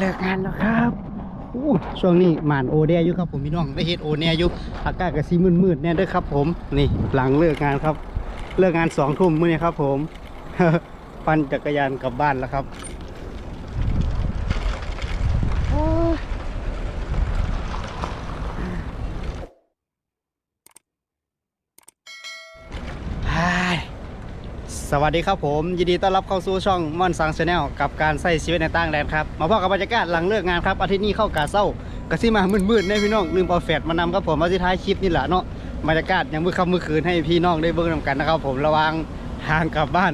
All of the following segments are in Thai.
เลิกงานแล้วครับอู้ช่วงนี้หมานโอเดียอยู่ครับผมพี่น้องได้เฮ็ดโอเนียอยู่อากาศก็สีมืดๆแน่เด้วยครับ ผมนี่หลังเลิกงานครับ เลิกงานสองทุ่มมื้อนี้ครับ ผม ปั่นจักรยานกลับบ้านแล้วครับโอ้ยฮ่าย สวัสดีครับผมยินดีต้อนรับเข้าสู่ช่องม่อนซังชาแนลกับการใช้ชีวิตในต่างแดนครับมาพบกับบรรยากาศหลังเลิกงานครับอาทิตย์นี้เข้ากาเศร้ากะซิมามืดๆเนี่ยพี่น้องลืมเอาแฟดมานำครับผมมาที่ท้ายคลิปนี่แหละเนาะบรรยากาศยังมือค่ำมือคืนให้พี่น้องได้เบิ่งนำกันนะครับผมระวังทางกลับบ้าน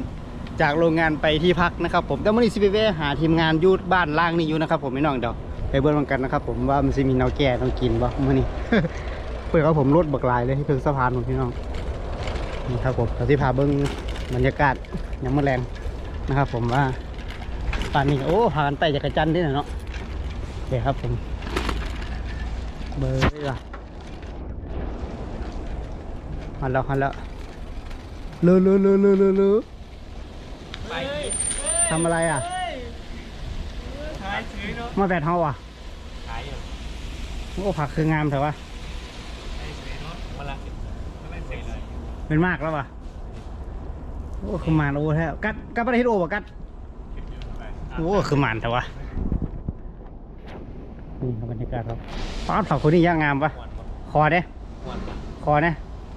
จากโรงงานไปที่พักนะครับผมแต่มื่อนี้ซิเวหาทีมงานยูบ้านล่างนี่อยู่นะครับผมพี่น้องเดี๋ยวไปเบิ่งนำกันนะครับผมว่ามันจะมีแนวแก่ต้องกินบ่มื่อนี้เพื่อเขาผมรถบักลายเลยที่เพิ่งสะพานผมพี่น้องนี่ครับผมเราที่พาเบิ่ง บรรยากาศยังมื่อแรงนะครับผมว่าป่านนี้โอ้พากันไต่จักรจันทร์ด้วยนะเนาะโอเคครับผม เบอร์เลยล่ะหันแล้วหันแล้วเลือเลือเลือเลือเลือเลือไปทำอะไรอะขายถือเนาะมาแบดเฮาอะขายอยู่โอ้ผักคืองามแต่ว่าขายถือเนาะเวลาไม่ได้เสร็จเลยเป็นมากแล้วว่ะ โอ้คือหมานโอ้แท้กัดกัดประเทศโอ้บ่กัดเก็บอยู่ไปโอ้คือหมานแต่ว่านี่ครับบรรยากาศครับป้าดผักคนนี้ย่างงามปะหวานบ่คอเด้หวานบ่คอเด้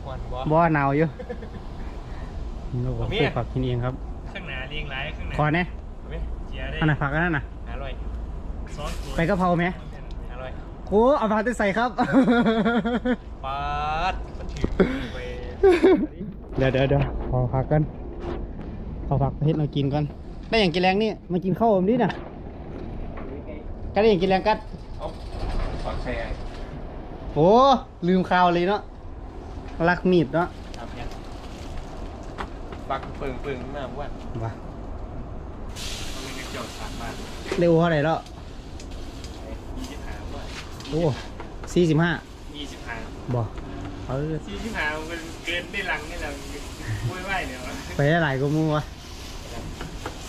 หวานบ่บ่หนาวอยู่นี่เราก็ปลูกผักกินเองครับข้างหน้าเรียงรายข้างหน้าคอเด้เห็นไหมเจียได้อันไหนผักอันนั้นน่ะอร่อยซอสสวยไปกะเพราไหมอร่อยโอ้เอาผักที่ใส่ครับปาดมันถือไปเดี๋ยวเดี๋ยวเดี๋ยวขอผักกัน ขอผักประเทศเรากินก่อนได้อย่างกินแรงนี่มากินข้าวผมดิน่ะกัดได้อย่างกินแรงกัดเอาปักแช่โอ้ลืมข่าวเลยเนาะรักมีดเนาะทำยังปักปึ่งปึ่งๆมาบ้วนว้ามันเป็นกระจกสามบาทเร็วเท่าไหร่แล้วยี่สิบห้าบ้วนโอ้สี่สิบห้ายี่สิบห้าบ่เออยี่สิบห้ามันเกินได้หลังนี่แหละไม่ไหวเนี่ยวะไปได้หลายกว่ามูว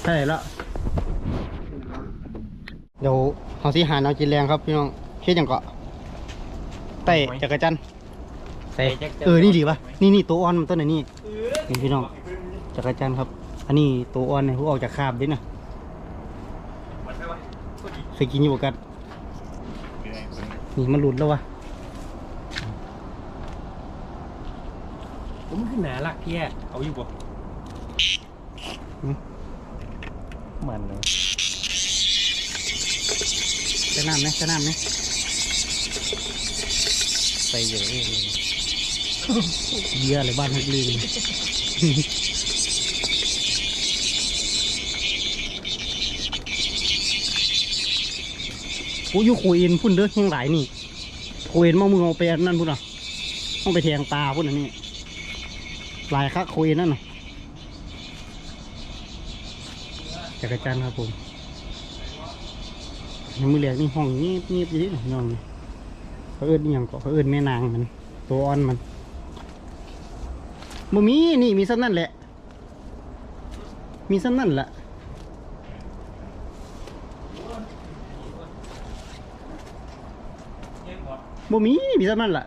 ะเท่าไหร่แล้วเดี๋ยวเอาสิหาแนวกินแรงครับพี่น้องเฮ็ดหยังเกาะไต่จักรจันทร์ใส่เออนี่ดีปะนี่นี่ตัวอ่อนมันต้นไหนนี่นี่พี่น้องจักรจันทร์ครับ อันนี้ตัวอ่อนเนี่ยพวกออกจากคาบดินะมันไม่ไหวก็ดีเคยกินอยู่บ่กันไม่ได้คนนั้นนี่มันหลุดแล้ววะผมขึ้นหนาลักพี่แเอาอยู่บ่ มันเลยใส่น้ำไหมใส่น้ำไหมใส่เยอะเลยเยอะเลยบ้านฮักลืมกูอยู่คูอินพุ่นเด้อยังหลายนี่คูอินมามึงเอาไปอันนั่นพุ่นอะต้องไปแทงตาพุ่นอันนี้หลายคักคูอินนั่นน่ะ จักรจันทร์ครับผมยังมือเหลียกนี่ห้องเงียบเงียบอยู่ดิน้องนี่เขาเอิ้นอหย่างก็เขาเอิ้นแม่นางมัน ตัวอ่อนมันบ่มีนี่มีซ้ำนั่นแหละ มีซ้ำนั่นแหละเยี่ยมบ่บ่มีมีซ้ำนั่นแหละ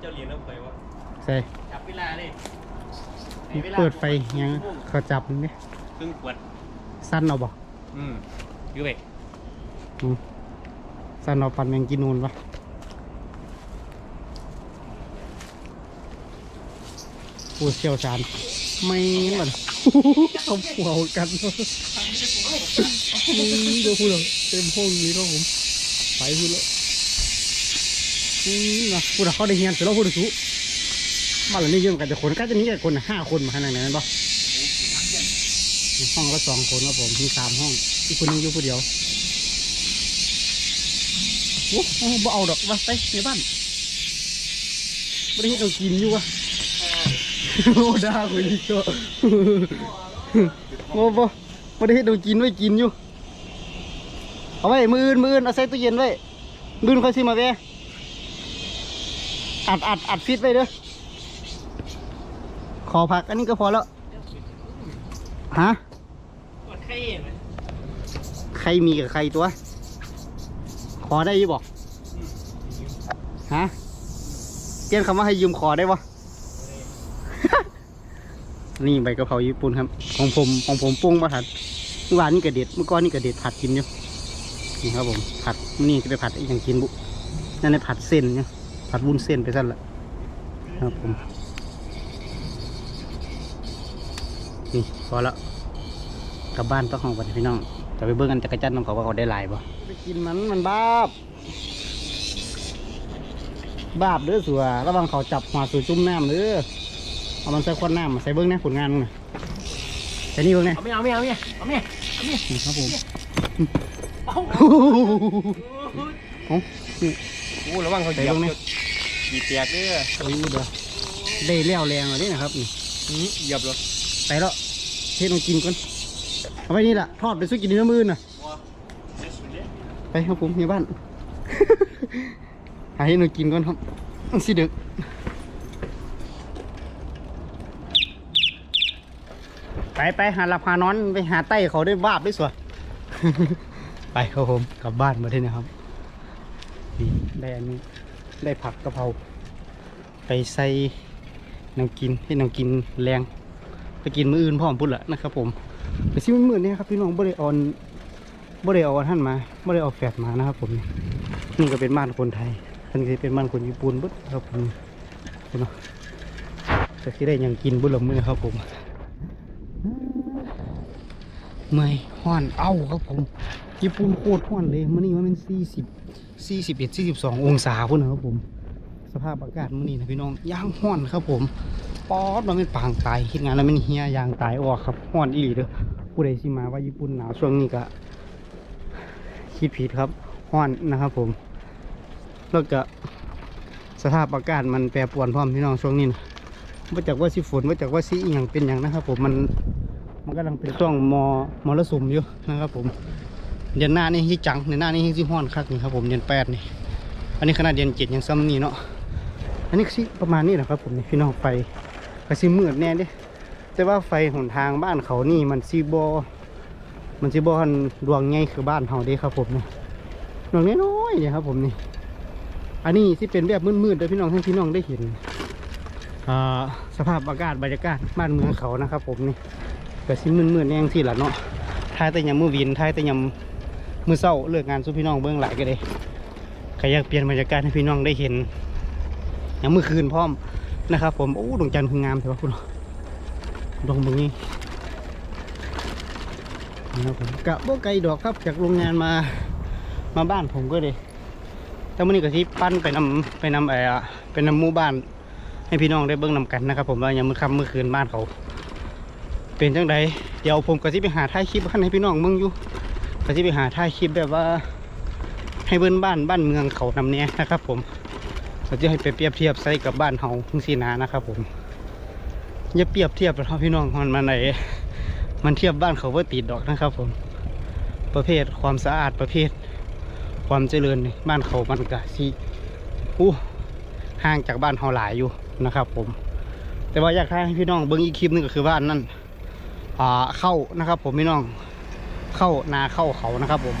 เจ้าเหรียญน้ำไฟวะใส่ จับเวลาเลย เปิดไฟยังเขาจับมันไหมครึ่งขวด สั้นเอาบ่อืมอยูเบกอืมสั้นเอาปันแมงกินนูนปะผู้เชี่ยวชาญไม่มันเขาผัวกันนี่ก็พูดเลยเต็มห้องนี้ครับผมไปพูดแล้วนี่นะพูดเขาได้เฮียนเสร็จแล้วพูดสุ มาแล้วนี่เยอะกันแต่คนก็จะนี้แค่คนห้าคนมาขนาดนั้นปะห้องก็สองคนครับผมมีสามห้อง อีกคนนึงอยู่คนเดียวโอ้โหบ่เอาดอกว่าไปในบ้านไม่ได้เห็นเรากินอยู่วะโอ้ด่ากูอีกตัวโอ้บ่ไม่ได้เห็นเรากินไว้กินอยู่เอาไว้มืออื่นมืออื่นเอาใส่ตู้เย็นไว้มืออื่นค่อยซื้อมาแวะอัดอัดอัดฟิตไว้เด้อ ขอผักอันนี้ก็พอแล้วฮะปวดไข้ไหมใครมีกับใครตัว ขอได้อยี่บอกฮะเปลี่ยนคำว่าให้ยืมขอได้ปะนี่ใบกะเพราญี่ปุ่นครับ ของผมของผมปรุงมาผัดเมื่อวานนี่กระเด็ดเมื่อก่อนนี่กระเด็ดผัดกินอยู่นี่ครับผมผัดนี่จะไปผัดอีกอย่างกินบุนั่นในผัดเส้นเนี่ยผัดวุ้นเส้นไปสั้นละครับผม นี่พอแล้วกลับบ้านต้องห้องก่อนพี่น้องจะไปเบิ่งกันจักรจันทร์น้องเขาว่าเขาได้หลายบ่ไปกินมันมันบาบบาบเด้อสัวระวังเขาจับหัวสูจุ่มน้ำเด้อเอามันใส่ขวดน้ำมาใส่เบิ้งนะผลงานมึงนะใส่นี่เบิ้งนะเอาไม่เอาไม่เอาไม่เอาไม่นี่ครับผมเอาโอ้โหนี่โอ้ระวังเขาเหยียบขี่เปียกเด้อโอ้ยเด้อได้เลี้ยวแรงเลยนะครับนี่นี่เหยียบเลย ไปแล้วเทน้องกินก่อนเอาไปนี่ล่ะทอดไปสู้กินในน้ำมือน่ะไปครับผมในบ้านหาให้หนูกินก่อนครับสิดึกไปไปหาหลับหานอนไปหาไต้เขาได้บาบด้วยสัวไปครับผมกลับบ้านมาที่นะครับนี่ได้อันนี้ได้ผักกะเพราไปใส่น้ำกินให้น้ำกินแรง ไปกินมื้ออื่นพร้อมพุ่นละนะครับผมไปซิมันมืดเนี่ยครับพี่น้องบ่ได้ออนบ่ได้เอาท่านมาบ่ได้เอาแฟดมานะครับ ผมนี่ก็เป็นบ้านคนไทยอันนี้เป็นบ้านคนญี่ปุ่นเบึ้ครับผมเห็นไหมจะคิดได้ยังกินบุหรี่มือครับผมเมื่อยห้อนเอ้าครับผมญี่ปุ่นโคตรห้อนเลยมื่อนี้มันเป็นสี่สิบสี่สิบเอ็ดสี่สิบสององศาพุ่นนะครับผม สภาพอากาศมื่อนี้นะพี่น้องย่างห้อนครับผม ป๊อดเราไม่ปางตายคิดงานแล้วมันเฮียยางตายออกครับห้อนอีหลีเด้อผู้ใดสิมาว่าญี่ปุ่นหนาวช่วงนี้ก็คิดผิดครับห้อนนะครับผม แล้วก็สภาพอากาศมันแปรปรวนพร้อมพี่น้องช่วงนี้นะว่าจากว่าสิฝนว่าจากว่าสิอหย่างเป็นอย่างนะครับผมมันมันกำลังเป็นช่วงมอมรสุมอยู่นะครับผมเดือนหน้านี่ฮิจังเดือนหน้านี่ฮิซิฮ้อนคักนี่ครับผมเดือนแปดนี่อันนี้ขนาดเดือนเจ็ดยังซ้ำนี่เนาะอันนี้สิประมาณนี้นะครับผมนี่พี่น้องไฟ ก็สิมืดแน่เดิแต่ว่าไฟหนทางบ้านเขานี่มันซีบอมันซีบอหันดวงใหญ่คือบ้านเขาเด้ครับผมนี่ดวงน้อยๆเนี่ยครับผมนี่ อันนี้ที่เป็นแบบมืดๆเด้พี่น้องให้พี่น้องได้เห็นอ่าสภาพอากาศบรรยากาศบ้านเมืองเขานะครับผมนี่ก็สิมืดๆแน่งที่ละเนาะทายแต่ยามมือวินทายแต่ยามมือเศร้าเลิกงานสู้พี่น้องเบื้องหลายก็ได้ก็อยากเปลี่ยนบรรยากาศให้พี่น้องได้เห็นยามมือคืนพร้อม นะครับผมโอ้ดวงจันทร์คืองามเถอะคุณดวงตรงนี้นะครับผมกะบ่ไกลดอกครับจากโรงงานมามาบ้านผมก็เลยแต่มื่อนี้ก็ที่ปั้นไปนำไปนำไอ้อะไปนำหมู่บ้าน ให้พี่น้องได้เบิ่งนำกันนะครับ ผมว่ายามมือค่ำมือคืนบ้านเขา เป็นจังใดเดี๋ยวผมก็สิไปหาถ่ายคลิปให้พี่น้องเมืองอยู่ก็สิไปหาถ่ายคลิปแบบว่า ให้เบิ้นบ้านบ้านเมืองเขานำเนี้ยนะครับ ผม ก็จะให้ไปเปรียบเทียบใส่กับบ้านเฮาทุ่งสีนานะครับผมอย่าเปรียบเทียบแล้วพี่น้องมันมาไหนมันเทียบบ้านเขาว่าติดดอกนะครับ ผม ประเภทความสะอาดประเภท ความเจริญนี่บ้านเขามันก็สิอู้ห่างจากบ้านเฮาหลายอยู่นะครับ ผม แต่ว่าอยากให้พี่น้องเบิ้งอีกคลิปนึงก็คือว่าอันนั่นอ่าเข้านะครับ ผมพี่น้องเข้านาเข้าเขานะครับ ผม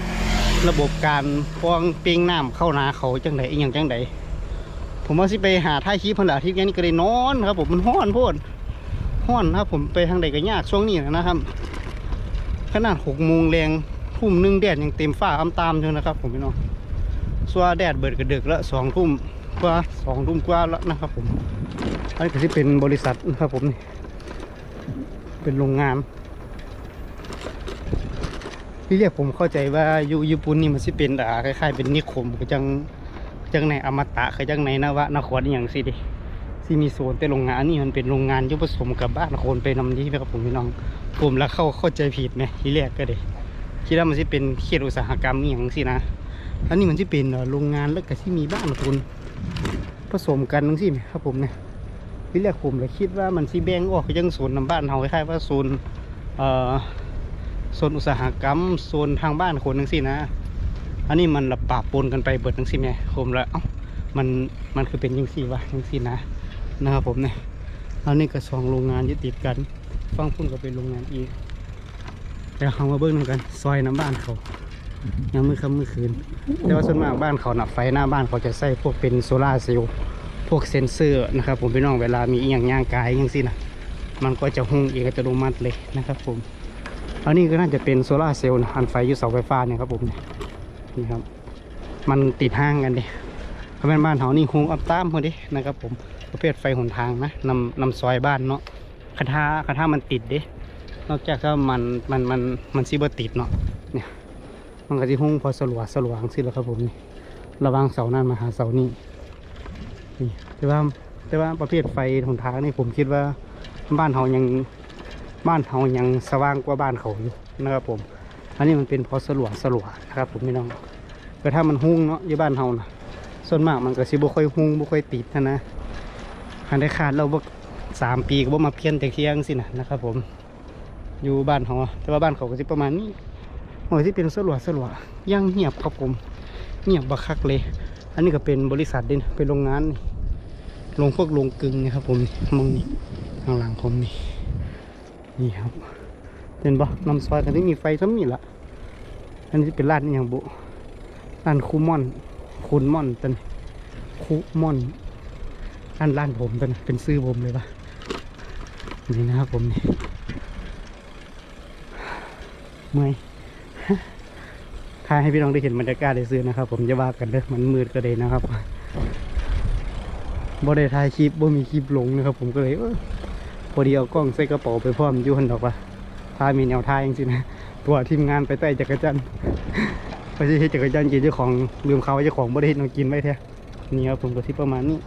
ระบบการพวงเปียงน้ำเข้านาเขาจังไดอีกอย่างจังได ผมว่าสิไปหาท่ายคลิปพันละที่นี้ก็ได้นอนครับ ผมมันห้อนโพดห้อนนะครับ ผมไปทางใดก็ยากช่วงนี้นะครับ ขนาดหกโมงแรงทุ่มหนึ่งแดดยังเต็มฟ้าอำตามอยู่นะครับ ผมพี่น้องส่วนแดดเบิดกระดึกแล้วสองทุ่มกว่าสองทุ่มกว่าแล้วนะครับ ผมอันนี้ก็ที่เป็นบริษัทนะครับ ผมนี่เป็นโรงงานที่เรียกผมเข้าใจว่าอยู่ญี่ปุ่นนี่มันสิเป็นอ่าคล้ายๆ เป็นนิคมก็จัง จังในอมตะคือจังในนวะนครอย่างสิดิที่มีโซนแต่โรงงานนี่มันเป็นโรงงานยุผสมกับบ้านคนไปนำนี้นะครับผมพี่น้องผมแล้วเข้าเข้าใจผิดไหมที่แรกก็เด้คิดว่ามันสิเป็นเขตอุตสาหกรรมอย่างสินะอันนี้มันสิเป็นโรงงานแล้วก็ที่มีบ้านคนผสมกันทั้งสิครับผมเนี่ยที่แรกผมเลยคิดว่ามันสีแบ่งออกยังโซนน้ำบ้านเฮาคล้ายๆว่าโซนเอ่อโซนอุตสาหกรรมโซนทางบ้านคนทั้งสินะ อันนี้มันระปะปนกันไปเบิดทั้งสิ้นไงผมแล้วเอ้ามันมันคือเป็นยังสี่วะยังสี่นะนะครับผมเนี่ยอันนี้ก็สองโรงงานยึดติดกันฟังพุ่นก็เป็นโรงงานอีกแต่เขามาเบิ้งกันซอยน้ำบ้านเขายามมือค่ำมือคืน แต่ว่าส่วนมากบ้านเขาหนับไฟหน้าบ้านเขาจะใส่พวกเป็นโซลาร์เซลล์พวกเซนเซอร์นะครับผมพี่น้องเวลามีอีหยังย่างกายยังสินะมันก็จะหุ้งเองอัตโนมัติเลยนะครับผมอันนี้ก็น่าจะเป็นโซลาร์เซลล์นะอันไฟยู่เสาไฟฟ้าเนี่ยครับผม นี่ครับ มันติดห้างกันดิเขาเป็นบ้านเขานี่หุ้งอัพตามพอดีนะครับ ผมประเภทไฟหนทางนะนำนำซอยบ้านเนาะคาถาคาถามันติดเด้นอกจากถ้ามันมันมันมันซีบติดเนาะเนี่ยมันก็ที่หุ้งพอสลัวสลัวสิแล้วครับผมนี่ระวางเสานั่นมาหาเสานี่นี่แต่ว่าแต่ว่าประเภทไฟหนทางนี่ผมคิดว่าบ้านเขายังบ้านเขายังสว่างกว่าบ้านเขาอยู่นะครับผม อันนี้มันเป็นพอสลัวสลัวนะครับผมพี่น้องก็ถ้ามันหุ้งเนาะอยู่บ้านเขานะส่วนมากมันก็สิบ่ค่อยหุ้งบ่ค่อยติดนะนะคันได้ขาดเราบ่สามปีก็บ่มาเพี้ยนแต่เคียงสินะนะครับ ผม อยู่บ้านเขาแต่ว่าบ้านเขาก็สิประมาณนี้โอ้ยที่เป็นสลัวสลัวย่างเงียบครับผมเงียบบักคักเลย อันนี้ก็เป็นบริษัทเด่นเป็นโรงงานนี่โรงพวกโรงกึงนี่ครับ ผมมองนี่ข้างหลังผมนี่นี่ครับเห็นปะน้ำซอยกันที่มีไฟทั้งนี้ละ อันนี้เป็นร้านอย่างบุร้านคูม่อน คูนม่อนตันคูม่อนร้านร้านผมตันเป็นซื้อผมเลยปะนี่นะครับผมนี่เมื่อยถ่ายให้พี่น้องได้เห็นบรรยากาศได้ซื้อนะครับ ผมจะว่ากันเด้อมันมืดก็เลยนะครับบ่ได้ถ่ายคลิปบ่มีคลิปลงนะครับ ผมก็เลยพอดีเอากล้องใส่กระเป๋าไปพร้อมยู่หันดอกว่าถ้ามีแนวทางจริงๆนะ ตัวทีมงานไปใต้จักรจันทร์ไปที่จักรจันทร์กินเจ้าของลืมเขาเจ้าของบ่ได้เห็นน้องกินไว้แท้นี่ครับผมก็ที่ประมาณนี้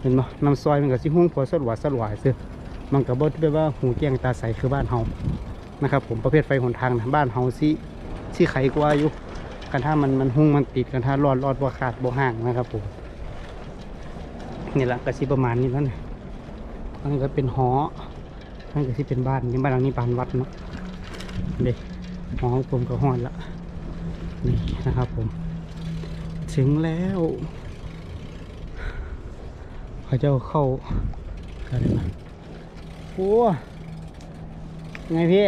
เห็นบ่น้ำซอยมันก็สิหุ้งพอสลวสลวซื้อมันก็บ่ที่แบบว่าหูแจ้งตาใสคือบ้านเฮานะครับ ผมประเภทไฟหนทางนะบ้านเฮาสิที่ไขกว่าอยู่กันถ้ามันมันหุ้งมันติดกันถ้ารอดรอดบ่ขาดบ่ห่างนะครับผมนี่แหละก็สิประมาณนี้แล้วเนี่ยอันนี้ก็เป็นหออันนี้ก็ที่เป็นบ้านนี่บ้านหลังนี้บ้านวัดเนาะเด็ หอของผมก็ห้อนละนี่นะครับผม ถึงแล้วเขาเจ้าเข้าอะไรมาโอ้ไงพี่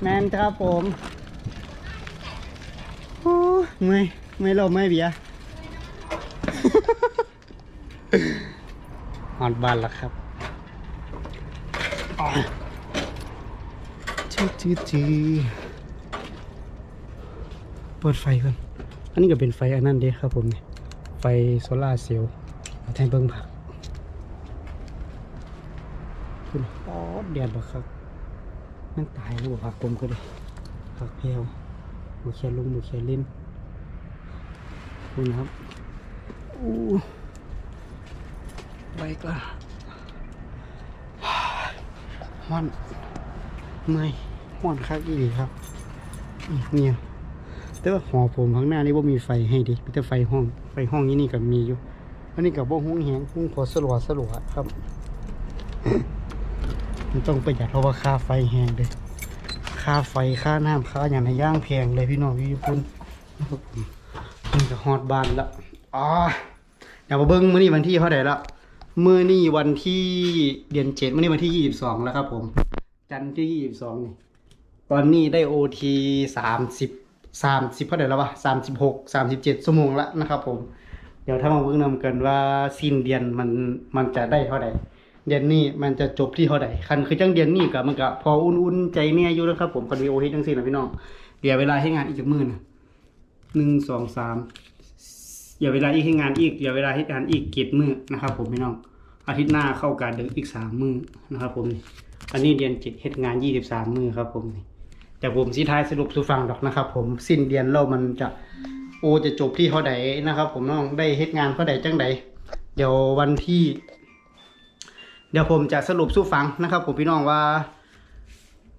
แมนครับผมโอ้ยไม่ไม่เราไม่เบียร์หอดบานแล้วครับ จืดจืดจืดเปิดไฟก่อนอันนี้ก็เป็นไฟอันนั้นเด้ครับผมเนี่ยไฟโซลาร์เซลล์แทนเบิ้งผักคุณอ๋อดแดดบักครับมันตายแล้วผักผมก็เลยผักแพรวหมูแคลุงหมูแคลินคุณครับอู้ไปก่อนฮ้อนเมื่อย ฮ้อนคักอีหลีครับเนี่ยแต่ว่าหอผมข้างหน้านี่ว่ามีไฟให้ดิมีแต่ไฟห้อง ไฟห้องนี้นี่ก็มีอยู่อันนี้กับว่าหุ้งแหงหุ้งพอสลัวสลัวครับ มันต้องประหยัดเพราะว่าค่าไฟแหงเลยค่าไฟค่าน้ำค่าอย่างในย่างแพงเลยพี่น้องพี่ญี่ปุ่นนะครับผมมันก็ฮอดบานละอ๋ออย่ามาเบิ้งมื้อนี้วันที่เท่าไหร่ละมื้อนี้วันที่เดือนเจ็ดมื้อนี้วันที่ยี่สิบสองแล้วครับผม จันทร์ที่ยี่สิบสองนี่ ตอนนี้ได้โอทีสามสิบสามสิบเท่าไหร่แล้ววะสามสิบหกสามสิบเจ็ดชั่วโมงละนะครับผม เดี๋ยวถ้ามาเบิ่งนำกันว่าสิ้นเดือนมันมันจะได้เท่าไหร่เดือนนี้มันจะจบที่เท่าไหร่คันคือจังเดือนนี้กับมันก็พออุ่นๆใจเนี่ยอยู่แล้วครับผมคนวีโอเฮจังซี่นะพี่น้องเดี๋ยวเวลาให้งานอีกมื้อนหนึ่งสองสามเดี๋ยวเวลาอีกให้งานอีกเดี๋ยวเวลาให้งานอีกเก็ดมื้อนะครับ ผมพี่น้องอาทิตย์หน้าเข้าการเดินอีกสามมือนะครับ ผม อันนี้เดือนเจ็ดเฮ็ดงานยี่สิบสามมือครับ ผมนี่ แต่ผมสิท้ายสรุปสู่ฟังดอกนะครับ ผมสิ้นเดือนแล้วมันจะโอจะจบที่เท่าใดนะครับ ผมน้องได้เฮ็ดงานเท่าใดจังใดเดี๋ยววันที่ เดี๋ยวผมจะสรุปสู่ฟังนะครับ ผมพี่น้องว่า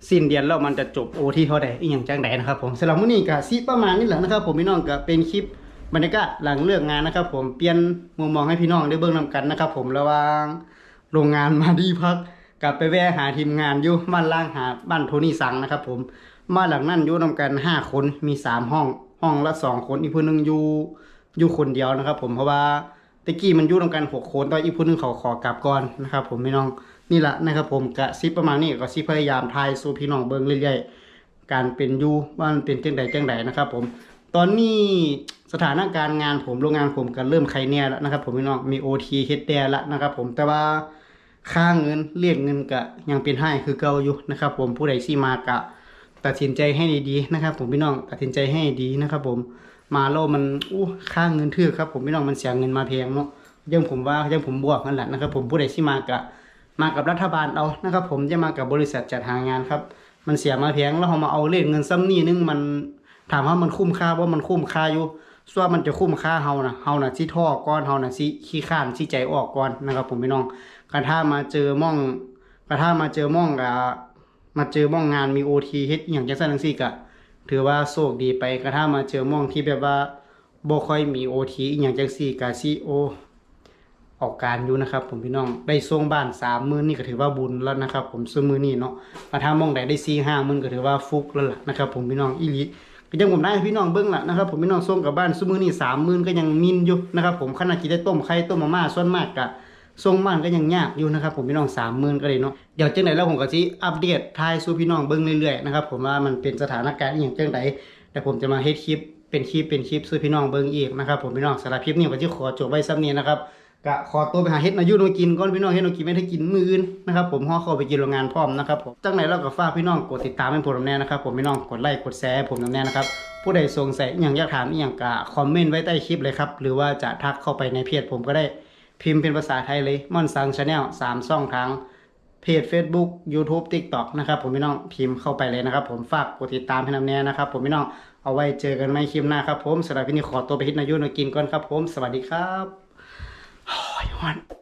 สิ้นเดือนแล้วมันจะจบโอที่เท่าใดอีกอย่างจังใดนะครับ ผมสำหรับมื้อนี้ก็สิประมาณนี้แหละนะครับ ผมพี่น้องก็เป็นคลิปบรรยากาศหลังเลิกงานนะครับ ผมเปลี่ยนมุมมองให้พี่น้องได้เบิ่งนำกันนะครับ ผมระหว่างโรงงานมาดีพักกลับไปแวะหาทีมงานอยู่บ้านล่างหาบ้านโทนี่สังนะครับ ผม บ้านหลังนั้นอยู่นำกันห้าคนมีสามห้อง ห้องละสองคน อีกคนหนึงอยู่อยู่คนเดียวนะครับ ผมเพราะว่าตะกี้มันอยู่ตรงกันหกคนตอนอีกผู้หนึงเขาขอกลับก่อนนะครับ ผมพี่น้องนี่แหละนะครับ ผมกะซิประมาณนี้ก็ซิพยายามทายสู่พี่น้องเบิ้งเรื่อยๆการเป็นอยู่ว่ามันเป็นจังใดจังใดนะครับ ผม ตอนนี้สถานการณ์งานผมโรงงานผมก็เริ่มใครเนี่ยแล้วนะครับ ผมพี่น้องมี OT เฮดแดแล้วนะครับ ผมแต่ว่าค่าเงินเรียกเงินก็ยังเป็นให้คือเก่าอยู่นะครับ ผมผู้ใดสิมากะ ตัดสินใจให้ดีๆนะครับ ผมพี่น้องตัดสินใจให้ดีนะครับ ผมมาโลมันอู้ค่าเงินถือครับ ผมพี่น้องมันเสียเงินมาแพงเนาะยังผมว่ายังผมบวกนั่นแหละนะครับ ผมผู้ใดที่มากะมากับรัฐบาลเอานะครับ ผมจะมากับบริษัทจัดหางานครับ มันเสียมาแพงแล้วเรามาเอาเลทเงินซ้ำนี่นึงมันถามว่ามันคุ้มค่าว่ามันคุ้มค่าอยู่ส่วนมันจะคุ้มค่าเฮานะเฮานะสิท่อก้อนเฮานะสิขี้ข้านสิใจออกก่อนนะครับ ผมพี่น้องกระถ้ามาเจอม่องกระถ้ามาเจอม่องกับ มาเจอม่องงานมีโอทีเฮ็ดอย่างจังซั่นจังซี่ก็ถือว่าโชคดีไปกระทั่งมาเจอม่องที่แบบว่าบ่ค่อยมีโอทีอหย่างจังซี่ก็สิโอออกการอยู่นะครับ ผมพี่น้องได้ส่งบ้าน3มื้อนี่ก็ถือว่าบุญแล้วนะครับ ผมซุมื้อนี้เนาะกระทั่งม่องใดได้4 5มื้อก็ถือว่าฟุกแล้วล่ะนะครับ ผมพี่น้องอีหลีก็ยังผมได้พี่น้องเบิ่งล่ะนะครับ ผมพี่น้องส่งกับบ้านซุมื้อนี้3มื้อก็ยังมินอยู่นะครับ ผมขณะที่ได้ต้มไข่ต้มมาม่าส่วนมากก็ท รงบ้านก็ยังยากอยู่นะครับผมพี่น้องสามหมื่นก็เลยเนาะเดี๋ยวจังไหนแล้วผมก็สิอัปเดตทายสู่พี่น้องเบิ่งเรื่อยๆนะครับผมว่ามันเป็นสถานการณ์อย่างจังไดแต่ผมจะมาเฮ็ดคลิปเป็นคลิปเป็นคลิปสู่พี่น้องเบิ่งอีกนะครับผมพี่น้องสำหรับคลิปนี้ก็สิขอจบไว้ซ้ำนี้นะครับก็ขอตัวไปหาเฮ็ดนายุมากินก่อนพี่น้องเฮ็ดนกินไม่ได้กินมืออื่นนะครับผมห่อเข้าไปกินโรงงานพร้อมนะครับผมจังไหนแล้วก็ฝากพี่น้องกดติดตามให้ผมนำแน่นะครับผมพี่น้องกดไลค์กดแชร์ผมนำแน่นะครับผู้ใดสงสัยอย่างอยากถามอย่างก็คอมเมนต์ไว้ใต้คลิปเลยครับหรือว่าจะทักเข้าไปในเพจผมก็ได้ พิมพ์เป็นภาษาไทยเลยม่อนซังชาแนลสามช่องทางเพจ Facebook YouTube TikTok นะครับผมพี่น้องพิมพ์เข้าไปเลยนะครับ ผมฝากกดติดตามให้นำแน่นะครับ ผมพี่น้องเอาไว้เจอกันไม่คลิปหน้าครับผมสำหรับพี่นี่ขอตัวไปฮิตนายุนกินก่อนครับ ผมสวัสดีครับหอยวัน